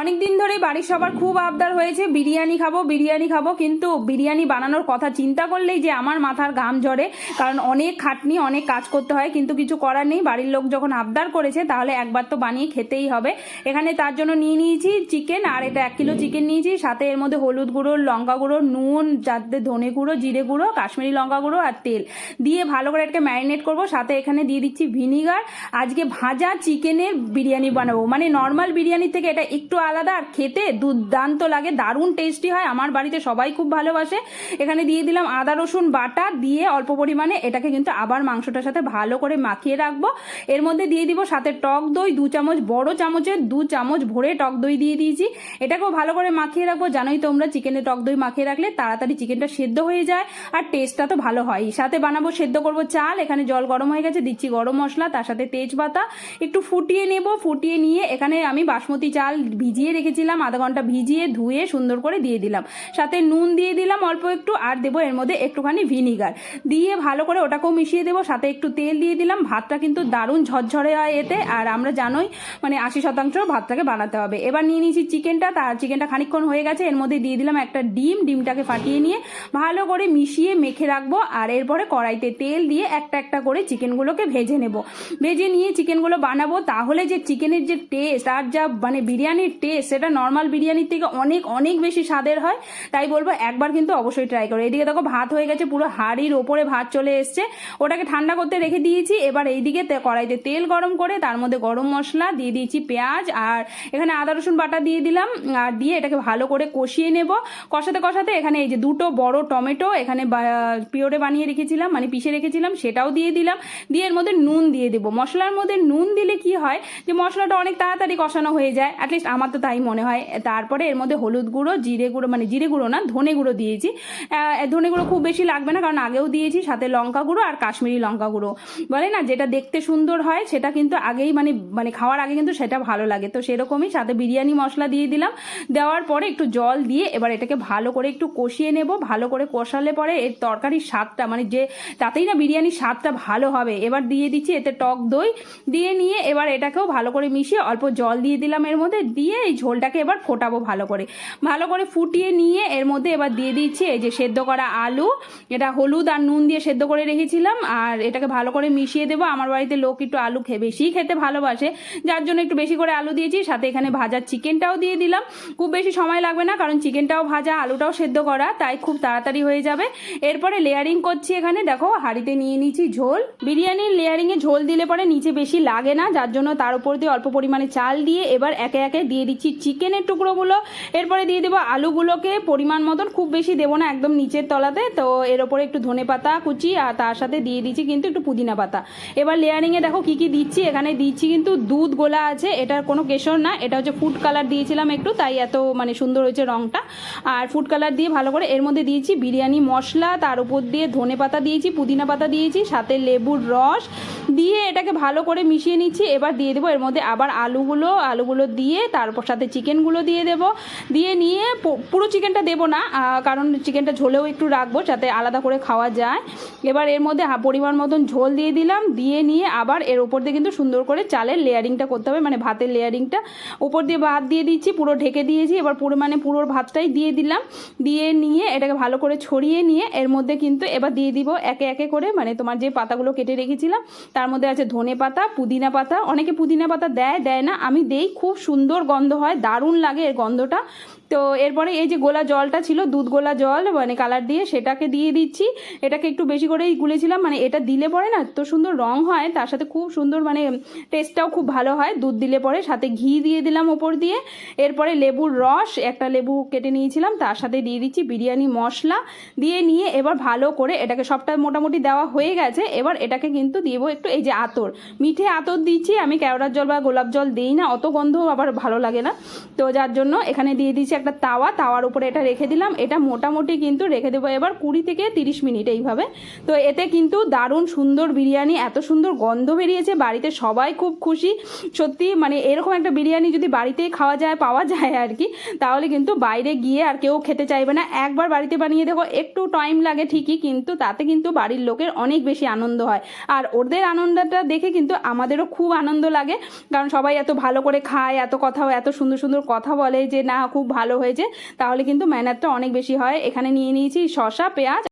অনেক দিন ধরে বাড়ির সবার খুব আবদার হয়েছে, বিরিয়ানি খাব বিরিয়ানি খাব, কিন্তু বিরিয়ানি বানানোর কথা চিন্তা করলেই যে আমার মাথার ঘাম ঝরে, কারণ অনেক খাটনি, অনেক কাজ করতে হয়, কিন্তু কিছু করার নেই। বাড়ির লোক যখন আবদার করেছে, তাহলে একবার তো বানিয়ে খেতেই হবে। এখানে তার জন্য নিয়ে নিয়েছি চিকেন, আর এটা এক কিলো চিকেন নিয়েছি, সাথে এর মধ্যে হলুদ গুঁড়ো, লঙ্কা গুঁড়ো, নুন যাতে ধনে গুঁড়ো, জিরে গুঁড়ো, কাশ্মীরি লঙ্কা গুঁড়ো আর তেল। দিয়ে ভালো করে এটাকে ম্যারিনেট করব, সাথে এখানে দিয়ে দিচ্ছি ভিনিগার। আজকে ভাজা চিকেনের বিরিয়ানি বানাবো। মানে নর্মাল বিরিয়ানির থেকে এটা একটু আলাদা, আর খেতে দুর্দান্ত লাগে, দারুণ টেস্টি হয়, আমার বাড়িতে সবাই খুব ভালোবাসে। এখানে দিয়ে দিলাম আদা, রসুন, বাটা, দিয়ে অল্প পরিমাণে এটাকে কিন্তু আবার মাংসটার সাথে ভালো করে মাখিয়ে রাখব। এর মধ্যে দিয়ে দিব সাথে টক দই, দু চামচ, বড় চামচের দু চামচ ভরে টক দই দিয়ে দিয়েছি। এটাকেও ভালো করে মাখিয়ে রাখব, জানোই তোমরা চিকেনে টক দই মাখিয়ে রাখলে তাড়াতাড়ি চিকেনটা সেদ্ধ হয়ে যায়, আর টেস্টটা তো ভালো হয়। সাথে বানাবো, সেদ্ধ করব চাল, এখানে জল গরম হয়ে গেছে, দিচ্ছি গরম মশলা, তার সাথে তেজপাতা। একটু ফুটিয়ে নেব, ফুটিয়ে নিয়ে এখানে আমি বাসমতি চাল ভিজিয়ে রেখেছিলাম, আধা ঘণ্টা ভিজিয়ে ধুয়ে সুন্দর করে দিয়ে দিলাম। সাথে নুন দিয়ে দিলাম, অল্প একটু, আর দেবো এর মধ্যে একটুখানি ভিনিগার। দিয়ে ভালো করে ওটাকেও মিশিয়ে দেবো, সাথে একটু তেল দিয়ে দিলাম, ভাতটা কিন্তু দারুণ ঝরঝরে হয় এতে, আর আমরা জানোই মানে আশি শতাংশ ভাতটাকে বানাতে হবে। এবার নিয়ে নিয়েছি চিকেনটা তার চিকেনটা খানিকক্ষণ হয়ে গেছে, এর মধ্যে দিয়ে দিলাম একটা ডিম, ডিমটাকে ফাটিয়ে নিয়ে ভালো করে মিশিয়ে মেখে রাখব, আর এরপরে কড়াইতে তেল দিয়ে একটা একটা করে চিকেনগুলোকে ভেজে নেব। ভেজে নিয়ে চিকেনগুলো বানাবো, তাহলে যে চিকেনের যে টেস্ট, আর যা মানে বিরিয়ানির টেস্ট সেটা নর্মাল বিরিয়ানির থেকে অনেক অনেক বেশি স্বাদের হয়। তাই বলব, একবার কিন্তু অবশ্যই ট্রাই করো। এদিকে দেখো, ভাত হয়ে গেছে, পুরো হাড়ির ওপরে ভাত চলে এসছে। ওটাকে ঠান্ডা করতে রেখে দিয়েছি। এবার এইদিকে কড়াইতে তেল গরম করে, তার মধ্যে গরম মশলা দিয়ে দিয়েছি পেঁয়াজ। আর এখানে আদা, রসুন বাটা দিয়ে দিলাম। আর দিয়ে এটাকে ভালো করে কষিয়ে নেব। কষাতে কষাতে এখানে এই যে দুটো বড় টমেটো এখানে পিওরে বানিয়ে রেখেছিলাম মানে পিষে রেখেছিলাম, সেটাও দিয়ে দিলাম। দিয়ে এর মধ্যে নুন দিয়ে দেবো। মশলার মধ্যে নুন দিলে কি হয়, যে মশলাটা অনেক তাড়াতাড়ি কষানো হয়ে যায়। অ্যাটলিস্ট আমার তাই মনে হয়। তারপরে এর মধ্যে হলুদ গুঁড়ো, জিরে গুঁড়ো মানে জিরে গুঁড়ো না, ধনে গুঁড়ো দিয়েছি। ধনে গুঁড়ো খুব বেশি লাগবে না, কারণ আগেও দিয়েছি, সাথে লঙ্কা গুঁড়ো আর কাশ্মীরি লঙ্কা গুঁড়ো। বলে না, যেটা দেখতে সুন্দর হয়, সেটা কিন্তু আগেই মানে মানে খাওয়ার আগে কিন্তু সেটা ভালো লাগে। তো সেরকমই সাথে বিরিয়ানি মশলা দিয়ে দিলাম। দেওয়ার পরে একটু জল দিয়ে এবার এটাকে ভালো করে একটু কষিয়ে নেব। ভালো করে কষালে পরে এর তরকারির স্বাদটা মানে যে, তাতেই না বিরিয়ানির স্বাদটা ভালো হবে। এবার দিয়ে দিচ্ছি এতে টক দই। দিয়ে নিয়ে এবার এটাকেও ভালো করে মিশিয়ে অল্প জল দিয়ে দিলাম এর মধ্যে। দিয়ে এই ঝোলটাকে এবার ফোটাবো ভালো করে। ভালো করে ফুটিয়ে নিয়ে এর মধ্যে এবার দিয়ে দিচ্ছি এই যে সেদ্ধ করা আলু। এটা হলুদ আর নুন দিয়ে সেদ্ধ করে রেখেছিলাম। আর এটাকে ভালো করে মিশিয়ে দেবো। আমার বাড়িতে লোক একটু আলু খেয়ে বেশিই খেতে ভালোবাসে। যার জন্য একটু বেশি করে আলু দিয়েছি। সাথে এখানে ভাজার চিকেনটাও দিয়ে দিলাম। খুব বেশি সময় লাগবে না, কারণ চিকেনটাও ভাজা, আলুটাও সেদ্ধ করা, তাই খুব তাড়াতাড়ি হয়ে যাবে। এরপরে লেয়ারিং করছি এখানে। দেখো, হাঁড়িতে নিয়ে নিচ্ছি ঝোল। বিরিয়ানির লেয়ারিংয়ে ঝোল দিলে পরে নিচে বেশি লাগে না, যার জন্য তার উপর দিয়ে অল্প পরিমাণে চাল দিয়ে এবার একে একে দিয়ে দিচ্ছি চিকেনের টুকরোগুলো। এরপরে দিয়ে দেবো আলুগুলোকে পরিমাণ মতন, খুব বেশি দেবো না, একদম নিচের তলাতে। তো এর ওপরে একটু ধনে পাতা কুচি আর তার সাথে দিয়ে দিচ্ছি কিন্তু একটু পুদিনা পাতা। এবার লেয়ারিংয়ে দেখো কি কি দিচ্ছি, এখানে দিচ্ছি কিন্তু দুধ গোলা আছে, এটার কোনো কেশর না। এটা হচ্ছে ফুড কালার দিয়েছিলাম একটু, তাই এত মানে সুন্দর হয়েছে রংটা। আর ফুড কালার দিয়ে ভালো করে এর মধ্যে দিয়েছি বিরিয়ানি মশলা, তার উপর দিয়ে ধনে পাতা দিয়েছি, পুদিনা পাতা দিয়েছি, সাথে লেবুর রস। দিয়ে এটাকে ভালো করে মিশিয়ে নিচ্ছি, এবার দিয়ে দেবো এর মধ্যে আবার আলুগুলো আলুগুলো দিয়ে তারপর সাথে চিকেনগুলো দিয়ে দেব। দিয়ে নিয়ে পুরো চিকেনটা দেবো না কারণ চিকেনটা ঝোলেও একটু রাখব যাতে আলাদা করে খাওয়া যায়। এবার এর মধ্যে পরিমাণ মতন ঝোল দিয়ে দিলাম, দিয়ে নিয়ে আবার এর উপর দিয়ে কিন্তু সুন্দর করে চালের লেয়ারিংটা করতে হবে মানে ভাতের লেয়ারিংটা। উপর দিয়ে ভাত দিয়ে দিচ্ছি, পুরো ঢেকে দিয়েছি, এবার পুরো মানে পুরো ভাতটাই দিয়ে দিলাম। দিয়ে নিয়ে এটাকে ভালো করে ছড়িয়ে নিয়ে এর মধ্যে কিন্তু এবার দিয়ে দিব একে একে করে মানে তোমার যে পাতাগুলো কেটে রেখেছিলাম, তার মধ্যে আছে ধনে পাতা, পুদিনা পাতা। অনেকে পুদিনা পাতা দেয় দেয় না, আমি দেই, খুব সুন্দর গন্ধ হয়, দারুণ লাগে এর গন্ধটা। তো এরপরে এই যে গোলা জলটা ছিল, দুধ গোলা জল মানে কালার দিয়ে সেটাকে দিয়ে দিচ্ছি। এটাকে একটু বেশি করেই গুলেছিলাম মানে এটা দিলে পরে না এত সুন্দর রং হয়, তার সাথে খুব সুন্দর মানে টেস্টটাও খুব ভালো হয়। দুধ দিলে পরে সাথে ঘি দিয়ে দিলাম ওপর দিয়ে। এরপরে লেবুর রস, একটা লেবু কেটে নিয়েছিলাম, তার সাথে দিয়ে দিচ্ছি বিরিয়ানি মশলা। দিয়ে নিয়ে এবার ভালো করে এটাকে সবটা মোটামুটি দেওয়া হয়ে গেছে, এবার এটাকে কিন্তু দিব একটু এই যে আতর। মিঠে আতর দিচ্ছি, আমি কেওড়ার জল বা গোলাপ জল দিই না, অত গন্ধ আবার ভালো লাগে না। তো যার জন্য এখানে দিয়ে দিয়েছি একটা তাওয়া। তাওয়ার উপরে এটা রেখে দিলাম। এটা মোটামুটি কিন্তু রেখে দেবো এবার কুড়ি থেকে তিরিশ মিনিট এইভাবে। তো এতে কিন্তু দারুণ সুন্দর বিরিয়ানি, এত সুন্দর গন্ধ বেরিয়েছে, বাড়িতে সবাই খুব খুশি। সত্যি মানে এরকম একটা বিরিয়ানি যদি বাড়িতেই খাওয়া যায়, পাওয়া যায় আর কি, তাহলে কিন্তু বাইরে গিয়ে আর কেউ খেতে চাইবে না। একবার বাড়িতে বানিয়ে দেখো একটু টাইম লাগে ঠিকই, কিন্তু তাতে কিন্তু বাড়ির লোকের অনেক বেশি আনন্দ হয়। আর ওদের আনন্দটা দেখে কিন্তু আমাদেরও খুব আনন্দ লাগে, কারণ সবাই এত ভালো করে খায়, এত কথাও, এত এত সুন্দর সুন্দর কথা বলে যে, না, খুব ভালো হয়েছে। তাহলে কিন্তু মেহনতটা অনেক বেশি হয়। এখানে নিয়ে নিয়েছি শশা পেঁয়াজ